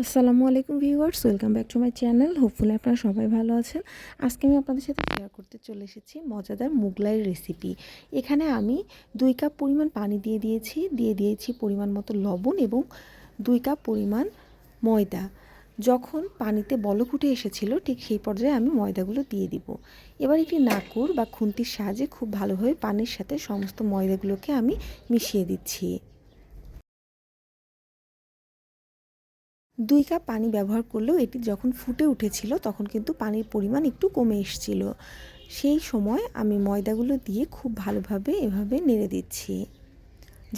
আসসালামু আলাইকুম viewers, welcome back to my channel. Hopefully আপনারা সবাই ভালো আছেন। আজকে আমি আপনাদের সাথে শেয়ার করতে চলে এসেছি মজাদার মুগলাই রেসিপি এখানে আমি দুই কাপ পরিমাণ পানি দিয়ে দিয়েছি দিয়ে দিয়েছি পরিমাণ মতো লবণ এবং দুই কাপ পরিমাণ ময়দা। যখন পানিতে বলক উঠে এসেছিল, ঠিক সেই পর্যায়ে আমি ময়দাগুলো দিয়ে দিব। এবার একটি নাকুর বা খুন্তির সাহায্যে খুব ভালোভাবে পানির সাথে সমস্ত ময়দাগুলোকে আমি মিশিয়ে দিচ্ছি। দুই কাপ পানি ব্যবহার করলেও এটি যখন ফুটে উঠেছিল, তখন কিন্তু পানির পরিমাণ একটু কমে এসেছিল। সেই সময় আমি ময়দাগুলো দিয়ে খুব ভালোভাবে এভাবে নেড়ে দিচ্ছি,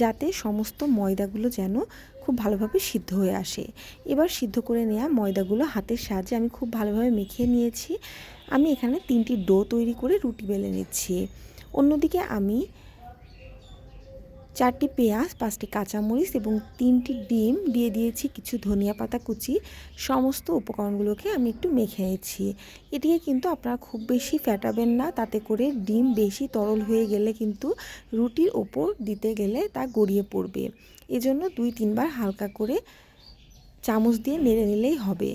যাতে সমস্ত ময়দাগুলো যেন খুব ভালোভাবে সিদ্ধ হয়ে আসে। এবার সিদ্ধ করে নেওয়া ময়দাগুলো হাতের সাহায্যে আমি খুব ভালোভাবে মেখে নিয়েছি। আমি এখানে তিনটি ডো তৈরি করে রুটি বেলে নিচ্ছি। অন্যদিকে আমি চারটি পেঁয়াজ, পাঁচটি কাঁচামরিচ এবং তিনটি ডিম দিয়ে দিয়েছি কিছু ধনিয়া পাতা কুচি। সমস্ত উপকরণগুলোকে আমি একটু মেখে নিয়েছি এটিকে কিন্তু আপনারা খুব বেশি ফ্যাটাবেন না, তাতে করে ডিম বেশি তরল হয়ে গেলে কিন্তু রুটির ওপর দিতে গেলে তা গড়িয়ে পড়বে। এজন্য দুই, তিনবার হালকা করে চামচ দিয়ে নেড়ে নিলেই হবে।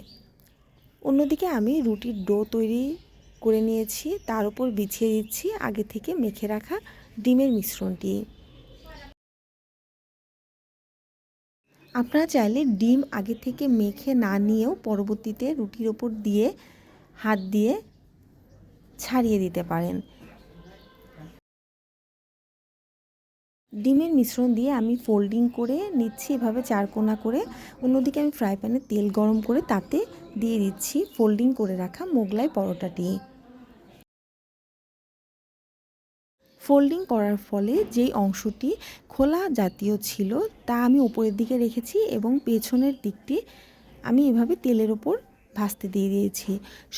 অন্যদিকে আমি রুটির ডো তৈরি করে নিয়েছি, তার উপর বিছিয়ে দিচ্ছি আগে থেকে মেখে রাখা ডিমের মিশ্রণটি। আপনারা চাইলে ডিম আগে থেকে মেখে না নিয়েও পরবর্তীতে রুটির ওপর দিয়ে হাত দিয়ে ছাড়িয়ে দিতে পারেন। ডিমের মিশ্রণ দিয়ে আমি ফোল্ডিং করে নিচ্ছি, এভাবে চারকোনা করে। অন্যদিকে আমি ফ্রাই প্যানে তেল গরম করে তাতে দিয়ে দিচ্ছি ফোল্ডিং করে রাখা মোগলাই পরোটাটি। ফোল্ডিং করার ফলে যেই অংশটি খোলা জাতীয় ছিল, তা আমি উপরের দিকে রেখেছি এবং পেছনের দিকটি আমি এভাবে তেলের ওপর ভাজতে দিয়ে দিয়েছি।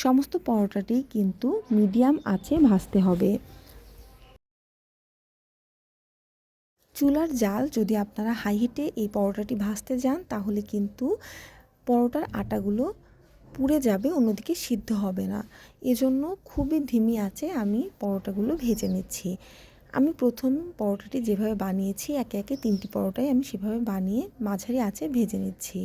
সমস্ত পরোটাটি কিন্তু মিডিয়াম আছে ভাজতে হবে। চুলার জাল যদি আপনারা হাই হিটে এই পরোটাটি ভাজতে যান, তাহলে কিন্তু পরোটার আটাগুলো পুড়ে যাবে, অন্যদিকে সিদ্ধ হবে না। এজন্য খুবই ধিমি আছে, আমি পরোটাগুলো ভেজে নিচ্ছি। আমি প্রথম পরোটাটি যেভাবে বানিয়েছি, একে একে তিনটি পরোটাই আমি সেভাবে বানিয়ে মাঝারি আছে ভেজে নিচ্ছি।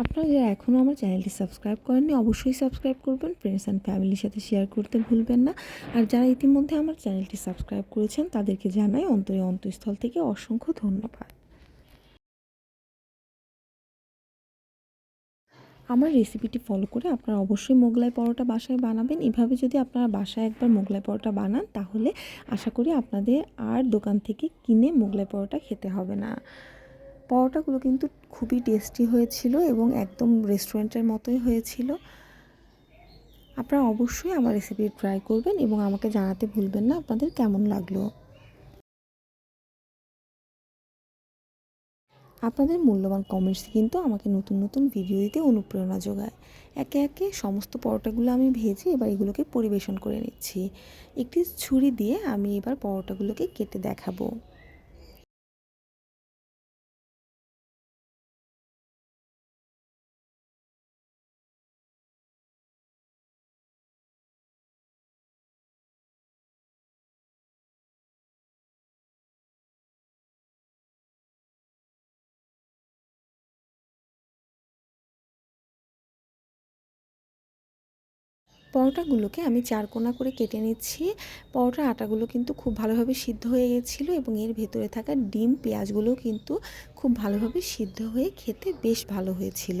আপনারা যারা এখনও আমার চ্যানেলটি সাবস্ক্রাইব করেননি, অবশ্যই সাবস্ক্রাইব করবেন ফ্রেন্ডস অ্যান্ড ফ্যামিলির সাথে শেয়ার করতে ভুলবেন না। আর যারা ইতিমধ্যে আমার চ্যানেলটি সাবস্ক্রাইব করেছেন, তাদেরকে জানাই অন্তরে অন্তঃস্থল থেকে অসংখ্য ধন্যবাদ। আমার রেসিপিটি ফলো করে আপনারা অবশ্যই মোগলাই পরোটা বাসায় বানাবেন। এভাবে যদি আপনারা বাসায় একবার মোগলাই পরোটা বানান, তাহলে আশা করি আপনাদের আর দোকান থেকে কিনে মোগলাই পরোটা খেতে হবে না। পরোটাগুলো কিন্তু খুবই টেস্টি হয়েছিল এবং একদম রেস্টুরেন্টের মতোই হয়েছিল। আপনারা অবশ্যই আমার রেসিপি ট্রাই করবেন এবং আমাকে জানাতে ভুলবেন না আপনাদের কেমন লাগল। আপনাদের মূল্যবান কমেন্টস কিন্তু আমাকে নতুন নতুন ভিডিও দিতে অনুপ্রেরণা যোগায়। একে একে সমস্ত পরোটাগুলো আমি ভেজে এবার এগুলোকে পরিবেশন করে নিচ্ছি। একটি ছুরি দিয়ে আমি এবার পরোটাগুলোকে কেটে দেখাবো। পরোটাগুলোকে আমি চার কোনা করে কেটে নিচ্ছি। পরোটার আটাগুলো কিন্তু খুব ভালোভাবে সিদ্ধ হয়ে গেছিল এবং এর ভেতরে থাকা ডিম পেঁয়াজগুলো কিন্তু খুব ভালোভাবে সিদ্ধ হয়ে খেতে বেশ ভালো হয়েছিল।